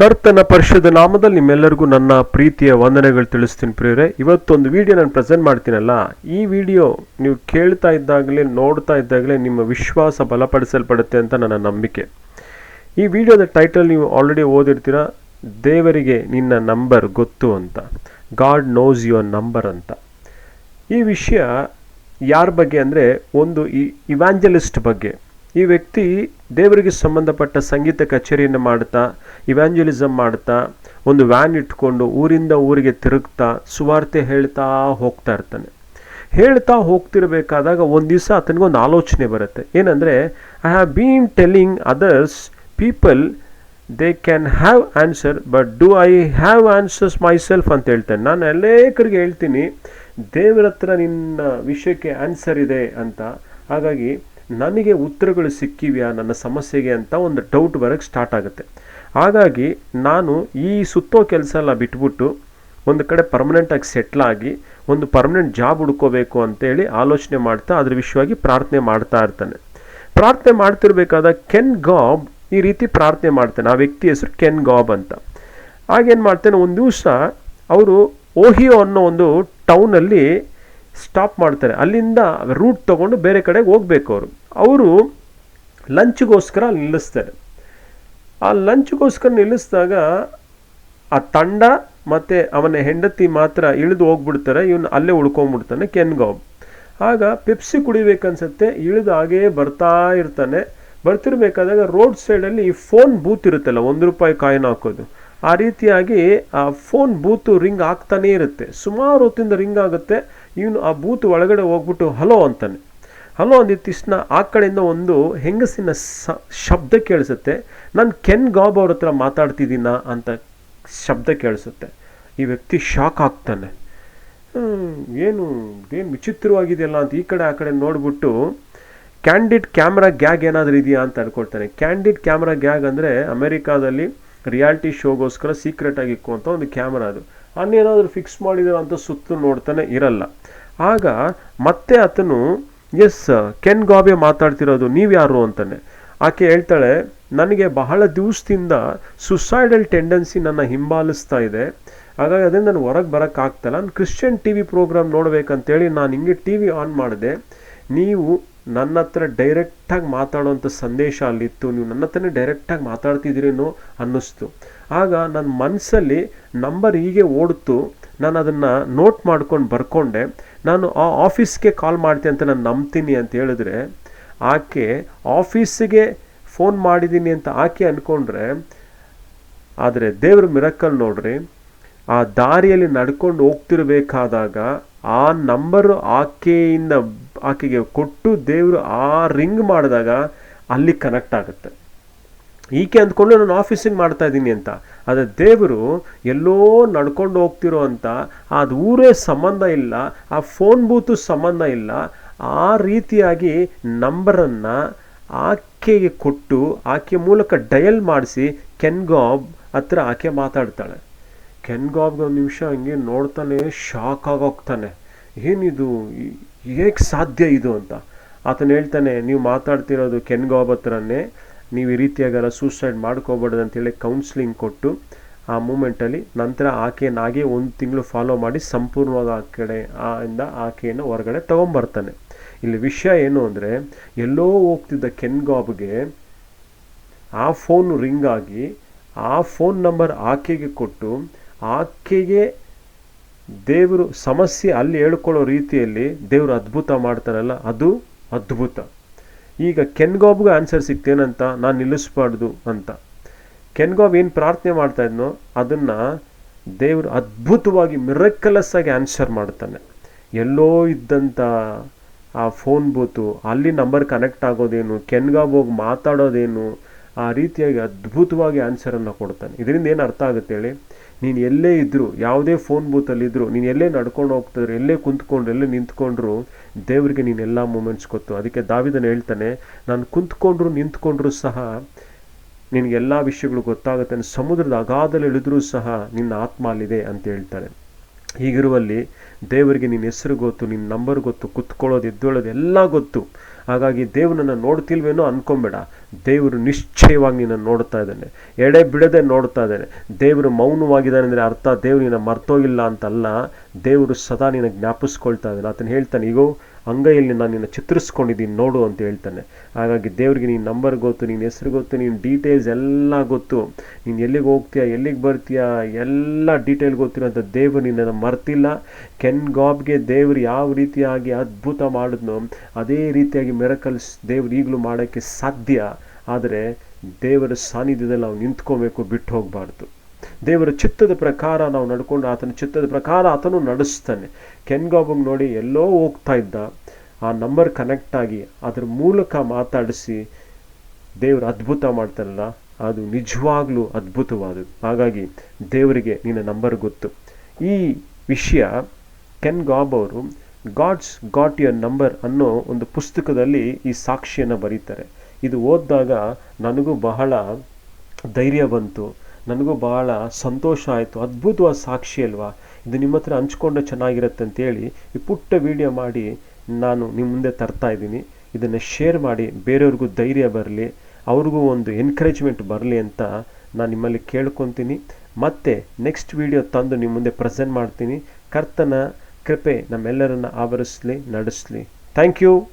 ಕರ್ತನ ಪರಿಶುದ್ಧ ನಾಮದಲ್ಲಿ ನಿಮ್ಮೆಲ್ಲರಿಗೂ ನನ್ನ ಪ್ರೀತಿಯ ವಂದನೆಗಳು ತಿಳಿಸ್ತೀನಿ ಪ್ರಿಯರೇ. ಇವತ್ತೊಂದು ವಿಡಿಯೋ ನಾನು ಪ್ರೆಸೆಂಟ್ ಮಾಡ್ತೀನಲ್ಲ, ಈ ವಿಡಿಯೋ ನೀವು ಕೇಳ್ತಾ ಇದ್ದಾಗಲೇ, ನೋಡ್ತಾ ಇದ್ದಾಗಲೇ ನಿಮ್ಮ ವಿಶ್ವಾಸ ಬಲಪಡಿಸಲ್ಪಡುತ್ತೆ ಅಂತ ನನ್ನ ನಂಬಿಕೆ. ಈ ವಿಡಿಯೋದ ಟೈಟಲ್ ನೀವು ಆಲ್ರೆಡಿ ಓದಿರ್ತೀರ, ದೇವರಿಗೆ ನಿನ್ನ ನಂಬರ್ ಗೊತ್ತು ಅಂತ ಗಾಡ್ ನೋಸ್ ಯುವರ್ ನಂಬರ್ ಅಂತ. ಈ ವಿಷಯ ಯಾರ ಬಗ್ಗೆ ಅಂದರೆ, ಒಂದು ಈ ಇವ್ಯಾಂಜಲಿಸ್ಟ್ ಬಗ್ಗೆ. ಈ ವ್ಯಕ್ತಿ ದೇವರಿಗೆ ಸಂಬಂಧಪಟ್ಟ ಸಂಗೀತ ಕಚೇರಿಯನ್ನು ಮಾಡ್ತಾ ಇವ್ಯಾಂಜಲಿಸಮ್ ಮಾಡ್ತಾ, ಒಂದು ವ್ಯಾನ್ ಇಟ್ಕೊಂಡು ಊರಿಂದ ಊರಿಗೆ ತಿರುಗ್ತಾ, ಸುವಾರ್ತೆ ಹೇಳ್ತಾ ಹೋಗ್ತಾ ಇರ್ತಾನೆ. ಹೇಳ್ತಾ ಹೋಗ್ತಿರಬೇಕಾದಾಗ ಒಂದು ದಿವಸ ಆತನಿಗೊಂದು ಆಲೋಚನೆ ಬರುತ್ತೆ. ಏನಂದರೆ I have been telling others people they can have answer but do I have answers myself ಅಂತ ಹೇಳ್ತೇನೆ. ನಾನು ಅನೇಕರಿಗೆ ಹೇಳ್ತೀನಿ, ದೇವರ ಹತ್ರ ನಿನ್ನ ವಿಷಯಕ್ಕೆ ಆನ್ಸರ್ ಇದೆ ಅಂತ. ಹಾಗಾಗಿ ನನಗೆ ಉತ್ತರಗಳು ಸಿಕ್ಕಿವ್ಯಾ? ನನ್ನ ಸಮಸ್ಯೆಗೆ ಅಂತ ಒಂದು ಡೌಟ್ ಬರೋಕ್ಕೆ ಸ್ಟಾರ್ಟ್ ಆಗುತ್ತೆ. ಹಾಗಾಗಿ ನಾನು ಈ ಸುತ್ತೋ ಕೆಲಸ ಎಲ್ಲ ಬಿಟ್ಬಿಟ್ಟು ಒಂದು ಕಡೆ ಪರ್ಮನೆಂಟಾಗಿ ಸೆಟ್ಲಾಗಿ ಒಂದು ಪರ್ಮನೆಂಟ್ ಜಾಬ್ ಹುಡ್ಕೋಬೇಕು ಅಂತೇಳಿ ಆಲೋಚನೆ ಮಾಡ್ತಾ ಅದ್ರ ವಿಷಯವಾಗಿ ಪ್ರಾರ್ಥನೆ ಮಾಡ್ತಾ ಇರ್ತಾನೆ. ಪ್ರಾರ್ಥನೆ ಮಾಡ್ತಿರ್ಬೇಕಾದ ಕೆನ್ ಗಾಬ್ ಈ ರೀತಿ ಪ್ರಾರ್ಥನೆ ಮಾಡ್ತಾನೆ. ಆ ವ್ಯಕ್ತಿ ಹೆಸರು ಕೆನ್ ಗಾಬ್ ಅಂತ. ಆಗೇನು ಮಾಡ್ತೇನೆ, ಒಂದು ದಿವಸ ಅವರು ಓಹಿಯೋ ಅನ್ನೋ ಒಂದು ಟೌನಲ್ಲಿ ಸ್ಟಾಪ್ ಮಾಡ್ತಾರೆ. ಅಲ್ಲಿಂದ ರೂಟ್ ತೊಗೊಂಡು ಬೇರೆ ಕಡೆಗೆ ಹೋಗ್ಬೇಕು ಅವರು. ಅವರು ಲಂಚ್ಗೋಸ್ಕರ ಅಲ್ಲಿ ನಿಲ್ಲಿಸ್ತಾರೆ. ಆ ಲಂಚ್ಗೋಸ್ಕರ ನಿಲ್ಲಿಸಿದಾಗ ಆ ತಂಡ ಮತ್ತು ಅವನ ಹೆಂಡತಿ ಮಾತ್ರ ಇಳಿದು ಹೋಗ್ಬಿಡ್ತಾರೆ. ಇವನು ಅಲ್ಲೇ ಉಳ್ಕೊಂಬಿಡ್ತಾನೆ ಕೆನ್ಗಾವ್. ಆಗ ಪೆಪ್ಸಿ ಕುಡಿಬೇಕನ್ಸುತ್ತೆ, ಇಳಿದು ಹಾಗೇ ಬರ್ತಾ ಇರ್ತಾನೆ. ಬರ್ತಿರ್ಬೇಕಾದಾಗ ರೋಡ್ ಸೈಡಲ್ಲಿ ಈ ಫೋನ್ ಬೂತ್ ಇರುತ್ತಲ್ಲ, ಒಂದು ರೂಪಾಯಿ ಕಾಯಿನ್ ಹಾಕೋದು. ಆ ರೀತಿಯಾಗಿ, ಆ ಫೋನ್ ಬೂತು ರಿಂಗ್ ಆಗ್ತಾನೇ ಇರುತ್ತೆ. ಸುಮಾರು ಹೊತ್ತಿಂದ ರಿಂಗ್ ಆಗುತ್ತೆ. ಇವನು ಆ ಬೂತ್ ಒಳಗಡೆ ಹೋಗ್ಬಿಟ್ಟು, ಹಲೋ ಅಂತಾನೆ. ಹಲೋ ಅಂದಿದ ತಕ್ಷಣ ಆ ಕಡೆಯಿಂದ ಒಂದು ಹೆಂಗಸಿನ ಸ, ಶಬ್ದ ಕೇಳಿಸುತ್ತೆ. ನಾನು ಕೆನ್ ಗಾಬ್ ಅವ್ರ ಹತ್ರ ಮಾತಾಡ್ತಿದ್ದೀನ ಅಂತ ಶಬ್ದ ಕೇಳಿಸುತ್ತೆ. ಈ ವ್ಯಕ್ತಿ ಶಾಕ್ ಆಗ್ತಾನೆ. ಏನು ಏನು ವಿಚಿತ್ರವಾಗಿದೆಯಲ್ಲ ಅಂತ ಈ ಕಡೆ ಆ ಕಡೆ ನೋಡಿಬಿಟ್ಟು, ಕ್ಯಾಂಡಿಡ್ ಕ್ಯಾಮ್ರಾ ಗ್ಯಾಗ್ ಏನಾದರೂ ಇದೆಯಾ ಅಂತ ಅಂದ್ಕೊಳ್ತಾನೆ ಕ್ಯಾಂಡಿಡ್ ಕ್ಯಾಮ್ರಾ ಗ್ಯಾಗ್ ಅಂದರೆ ಅಮೆರಿಕಾದಲ್ಲಿ ರಿಯಾಲಿಟಿ ಶೋಗೋಸ್ಕರ ಸೀಕ್ರೆಟ್ ಆಗಿ ಇಕ್ಕುವಂಥ ಒಂದು ಕ್ಯಾಮ್ರಾ ಅದು. ಅನ್ನೇನಾದರೂ ಫಿಕ್ಸ್ ಮಾಡಿದಾರ ಅಂತ ಸುತ್ತು ನೋಡ್ತಾನೆ ಇರಲ್ಲ. ಆಗ ಮತ್ತೆ ಆತನು ಎಸ್ ಕೆನ್ ಗಾಬೆ ಮಾತಾಡ್ತಿರೋದು, ನೀವು ಯಾರು? ಅಂತಾನೆ. ಆಕೆ ಹೇಳ್ತಾಳೆ, ನನಗೆ ಬಹಳ ದಿವಸದಿಂದ ಸುಸೈಡಲ್ ಟೆಂಡೆನ್ಸಿ ನನ್ನ ಹಿಂಬಾಲಿಸ್ತಾ ಇದೆ. ಹಾಗಾಗಿ ಅದರಿಂದ ನಾನು ಹೊರಗೆ ಬರೋಕ್ಕಾಗ್ತಲ್ಲ ನಾನು ಕ್ರಿಶ್ಚಿಯನ್ ಟಿ ವಿ ಪ್ರೋಗ್ರಾಮ್ ನೋಡಬೇಕಂತೇಳಿ ನಾನು ಹಿಂಗೆ ಟಿ ವಿ ಆನ್ ಮಾಡಿದೆ. ನೀವು ನನ್ನ ಹತ್ರ ಡೈರೆಕ್ಟಾಗಿ ಮಾತಾಡೋವಂಥ ಸಂದೇಶ ಅಲ್ಲಿತ್ತು. ನೀವು ನನ್ನ ಹತ್ರನೇ ಡೈರೆಕ್ಟಾಗಿ ಮಾತಾಡ್ತಿದ್ದೀರೇನೋ ಅನ್ನಿಸ್ತು. ಆಗ ನನ್ನ ಮನಸ್ಸಲ್ಲಿ ನಂಬರ್ ಹೀಗೆ ಓಡ್ತು. ನಾನು ಅದನ್ನು ನೋಟ್ ಮಾಡ್ಕೊಂಡು ಬರ್ಕೊಂಡೆ. ನಾನು ಆ ಆಫೀಸ್ಗೆ ಕಾಲ್ ಮಾಡ್ತೀನಿ ಅಂತ ನಾನು ನಂಬ್ತೀನಿ ಅಂತ ಹೇಳಿದ್ರೆ, ಆಕೆ ಆಫೀಸಿಗೆ ಫೋನ್ ಮಾಡಿದ್ದೀನಿ ಅಂತ ಆಕೆ ಅಂದ್ಕೊಂಡ್ರೆ ಆದರೆ ದೇವ್ರ ಮಿರಕಲ್ ನೋಡ್ರಿ, ಆ ದಾರಿಯಲ್ಲಿ ನಡ್ಕೊಂಡು ಹೋಗ್ತಿರ್ಬೇಕಾದಾಗ ಆ ನಂಬರು ಆಕೆಯಿಂದ ಆಕೆಗೆ ಕೊಟ್ಟು ದೇವರು ಆ ರಿಂಗ್ ಮಾಡಿದಾಗ ಅಲ್ಲಿ ಕನೆಕ್ಟ್ ಆಗುತ್ತೆ. ಈಕೆ ಅಂದ್ಕೊಂಡು ನಾನು ಆಫೀಸಿಂಗ್ ಮಾಡ್ತಾ ಇದ್ದೀನಿ ಅಂತ. ಆದರೆ ದೇವರು ಎಲ್ಲೋ ನಡ್ಕೊಂಡು ಹೋಗ್ತಿರೋ ಅಂತ ಅದು ಊರೇ ಸಂಬಂಧ ಇಲ್ಲ, ಆ ಫೋನ್ ಬೂತು ಸಂಬಂಧ ಇಲ್ಲ, ಆ ರೀತಿಯಾಗಿ ನಂಬರನ್ನು ಆಕೆಗೆ ಕೊಟ್ಟು, ಆಕೆ ಮೂಲಕ ಡಯಲ್ ಮಾಡಿಸಿ ಕೆನ್ಗಾಬ್ ಹತ್ರ ಆಕೆ ಮಾತಾಡ್ತಾಳೆ. ಕೆನ್ಗಾಬ್ಗೆ ಒಂದು ನಿಮಿಷ ಹಂಗೆ ನೋಡ್ತಾನೆ ಶಾಕ್ ಆಗೋಗ್ತಾನೆ ಏನಿದು? ಹೇಗೆ ಸಾಧ್ಯ ಇದು ಅಂತ? ಆತನು ಹೇಳ್ತಾನೆ, ನೀವು ಮಾತಾಡ್ತಿರೋದು ಕೆನ್ಗಾಬ್ ಹತ್ರನೇ ನೀವು ಈ ರೀತಿಯಾಗೆಲ್ಲ ಸೂಸೈಡ್ ಮಾಡ್ಕೋಬಾರ್ದು ಅಂತೇಳಿ ಕೌನ್ಸ್ಲಿಂಗ್ ಕೊಟ್ಟು ಆ ಮೂಮೆಂಟಲ್ಲಿ ನಂತರ ಆಕೆಯನ್ನಾಗೆ ಒಂದು ತಿಂಗಳು ಫಾಲೋ ಮಾಡಿ ಸಂಪೂರ್ಣವಾಗಿ ಆ ಕಡೆ, ಆ ಇಂದ ಆಕೆಯನ್ನು ಹೊರಗಡೆ ತೊಗೊಂಬರ್ತಾನೆ. ಇಲ್ಲಿ ವಿಷಯ ಏನು ಅಂದರೆ, ಎಲ್ಲೋ ಹೋಗ್ತಿದ್ದ ಕೆನ್ಗಾಬ್ಗೆ ಆ ಫೋನ್ ರಿಂಗ್ ಆಗಿ ಆ ಫೋನ್ ನಂಬರ್ ಆಕೆಗೆ ಕೊಟ್ಟು ಆಕೆಗೆ ದೇವರು ಸಮಸ್ಯೆ ಅಲ್ಲಿ ಹೇಳ್ಕೊಳ್ಳೋ ರೀತಿಯಲ್ಲಿ ದೇವರು ಅದ್ಭುತ ಮಾಡ್ತಾರಲ್ಲ, ಅದು ಅದ್ಭುತ. ಈಗ ಕೆನ್ಗೋಬ್ಗೆ ಆನ್ಸರ್ ಸಿಕ್ತೇನಂತ ನಾನು ನಿಲ್ಲಿಸ್ಬಾರ್ದು ಅಂತ. ಕೆನ್ಗೋಬ್ ಏನು ಪ್ರಾರ್ಥನೆ ಮಾಡ್ತಾ ಇದ್ನೋ ಅದನ್ನು ದೇವರು ಅದ್ಭುತವಾಗಿ ಮಿರಕಲಸ್ ಆಗಿ ಆನ್ಸರ್ ಮಾಡ್ತಾನೆ. ಎಲ್ಲೋ ಇದ್ದಂಥ ಆ ಫೋನ್ ಬೂತು ಅಲ್ಲಿ ನಂಬರ್ ಕನೆಕ್ಟ್ ಆಗೋದೇನು ಕೆನ್ಗಾಬ್ ಹೋಗಿ ಮಾತಾಡೋದೇನು, ಆ ರೀತಿಯಾಗಿ ಅದ್ಭುತವಾಗಿ ಆನ್ಸರನ್ನು ಕೊಡ್ತಾನೆ. ಇದರಿಂದ ಏನು ಅರ್ಥ ಆಗುತ್ತೆ ಹೇಳಿ? ನೀನು ಎಲ್ಲೇ ಇದ್ದರೂ ಯಾವುದೇ ಫೋನ್ ಬೂತಲ್ಲಿ ಇದ್ದರೂ ನೀನು ಎಲ್ಲೇ ನಡ್ಕೊಂಡು ಹೋಗ್ತಿದ್ರು ಎಲ್ಲೇ ಕುಂತ್ಕೊಂಡ್ರು ಎಲ್ಲೇ ನಿಂತ್ಕೊಂಡ್ರು ದೇವರಿಗೆ ನೀನು ಎಲ್ಲ ಮೂಮೆಂಟ್ಸ್ ಗೊತ್ತು. ಅದಕ್ಕೆ ದಾವಿದನ ಹೇಳ್ತಾನೆ, ನಾನು ಕುಂತ್ಕೊಂಡ್ರು ನಿಂತ್ಕೊಂಡ್ರು ಸಹ ನಿನಗೆಲ್ಲ ವಿಷಯಗಳು ಗೊತ್ತಾಗುತ್ತೆ. ಸಮುದ್ರದ ಅಗಾಧದಲ್ಲಿ ಇಳಿದ್ರೂ ಸಹ ನಿನ್ನ ಆತ್ಮ ಅಲ್ಲಿದೆ ಅಂತ ಹೇಳ್ತಾರೆ ಹೀಗಿರುವಲ್ಲಿ ದೇವರಿಗೆ ನಿನ್ನ ಹೆಸರು ಗೊತ್ತು, ನಿನ್ನ ನಂಬರ್ ಗೊತ್ತು, ಕುತ್ಕೊಳ್ಳೋದು, ಎದ್ದೇಳೋದು ಎಲ್ಲ ಗೊತ್ತು. ಹಾಗಾಗಿ ದೇವ್ರನ್ನ ನೋಡ್ತಿಲ್ವೇನೋ ಅನ್ಕೊಂಬೇಡ. ದೇವರು ನಿಶ್ಚಯವಾಗಿ ನಿನ್ನ ನೋಡ್ತಾ ಇದ್ದಾನೆ. ಎಡೆ ಬಿಡದೆ ನೋಡ್ತಾ ಇದ್ದಾನೆ. ದೇವರು ಮೌನವಾಗಿದ್ದಾನೆ ಅಂದರೆ ಅರ್ಥ ದೇವ್ರು ನಿನ್ನ ಮರ್ತೋಗಿಲ್ಲ ಅಂತಲ್ಲ, ದೇವರು ಸದಾ ನಿನ್ನ ಜ್ಞಾಪಿಸ್ಕೊಳ್ತಾ ಇದ್ದಾನೆ. ಆತನು ಹೇಳ್ತಾನೆ ಈಗೋ ಅಂಗೈಯಲ್ಲಿ ನಾನು ನಿನ್ನ ಚಿತ್ರಿಸ್ಕೊಂಡಿದ್ದೀನಿ, ನೋಡು ಅಂತ ಹೇಳ್ತಾನೆ. ಹಾಗಾಗಿ ದೇವ್ರಿಗೆ ನಿನ್ನ ನಂಬರ್ ಗೊತ್ತು ನಿನ್ನ ಹೆಸರು ಗೊತ್ತು ನಿನ್ನ ಡೀಟೇಲ್ಸ್ ಎಲ್ಲ ಗೊತ್ತು. ನೀನು ಎಲ್ಲಿಗೆ ಹೋಗ್ತೀಯಾ, ಎಲ್ಲಿಗೆ ಬರ್ತೀಯಾ, ಎಲ್ಲ ಡೀಟೇಲ್ ಗೊತ್ತಿರೋಂಥ ದೇವರು ನಿನ್ನನ್ನು ಮರ್ತಿಲ್ಲ. ಕೆನ್ ಗಾಬ್ಗೆ ದೇವರು ಯಾವ ರೀತಿಯಾಗಿ ಅದ್ಭುತ ಮಾಡಿದ್ನೋ, ಅದೇ ರೀತಿಯಾಗಿ ಮೆರಕಲ್ಸ್ ದೇವ್ರು ಈಗಲೂ ಮಾಡೋಕ್ಕೆ ಸಾಧ್ಯ. ಆದರೆ ದೇವರ ಸಾನ್ನಿಧ್ಯದಲ್ಲಿ ನಾವು ನಿಂತ್ಕೋಬೇಕು, ಬಿಟ್ಟು ಹೋಗಬಾರ್ದು. ದೇವರ ಚಿತ್ತದ ಪ್ರಕಾರ ನಾವು ನಡ್ಕೊಂಡು ಆತನ ಚಿತ್ತದ ಪ್ರಕಾರ ಆತನು ನಡೆಸ್ತಾನೆ. ಕೆನ್ಗಾಬಂಗ್ ನೋಡಿ ಎಲ್ಲೋ ಹೋಗ್ತಾ ಇದ್ದ. ಆ ನಂಬರ್ ಕನೆಕ್ಟ್ ಆಗಿ ಅದ್ರ ಮೂಲಕ ಮಾತಾಡಿಸಿ ದೇವರು ಅದ್ಭುತ ಮಾಡ್ತಾರಲ್ಲ, ಅದು ನಿಜವಾಗ್ಲೂ ಅದ್ಭುತವಾದದ್ದು. ಹಾಗಾಗಿ ದೇವರಿಗೆ ನಿನ್ನ ನಂಬರ್ ಗೊತ್ತು. ಈ ವಿಷಯ ಕೆನ್ ಗಾಬ್ ಅವರು ಗಾಡ್ಸ್ ಗಾಟ್ ಯುವರ್ ನಂಬರ್ ಅನ್ನೋ ಒಂದು ಪುಸ್ತಕದಲ್ಲಿ ಈ ಸಾಕ್ಷಿಯನ್ನು ಬರೀತಾರೆ. ಇದು ಓದಿದಾಗ ನನಗೂ ಬಹಳ ಧೈರ್ಯ ಬಂತು. ನನಗೂ ಭಾಳ ಸಂತೋಷ ಆಯಿತು. ಅದ್ಭುತವಾದ ಸಾಕ್ಷಿ ಅಲ್ವಾ? ಇದು ನಿಮ್ಮ ಹತ್ರ ಹಂಚ್ಕೊಂಡ್ರೆ ಚೆನ್ನಾಗಿರುತ್ತೆ ಅಂತೇಳಿ ಈ ಪುಟ್ಟ ವಿಡಿಯೋ ಮಾಡಿ ನಾನು ನಿಮ್ಮ ಮುಂದೆ ತರ್ತಾ ಇದ್ದೀನಿ. ಇದನ್ನು ಶೇರ್ ಮಾಡಿ, ಬೇರೆಯವ್ರಿಗೂ ಧೈರ್ಯ ಬರಲಿ, ಅವ್ರಿಗೂ ಒಂದು ಎನ್ಕರೇಜ್ಮೆಂಟ್ ಬರಲಿ ಅಂತ ನಾನು ನಿಮ್ಮಲ್ಲಿ ಕೇಳ್ಕೊತೀನಿ. ಮತ್ತೆ ನೆಕ್ಸ್ಟ್ ವಿಡಿಯೋ ತಂದು ನಿಮ್ಮ ಮುಂದೆ ಪ್ರೆಸೆಂಟ್ ಮಾಡ್ತೀನಿ. ಕರ್ತನ ಕೃಪೆ ನಮ್ಮೆಲ್ಲರನ್ನ ಆವರಿಸಲಿ, ನಡೆಸಲಿ. Thank you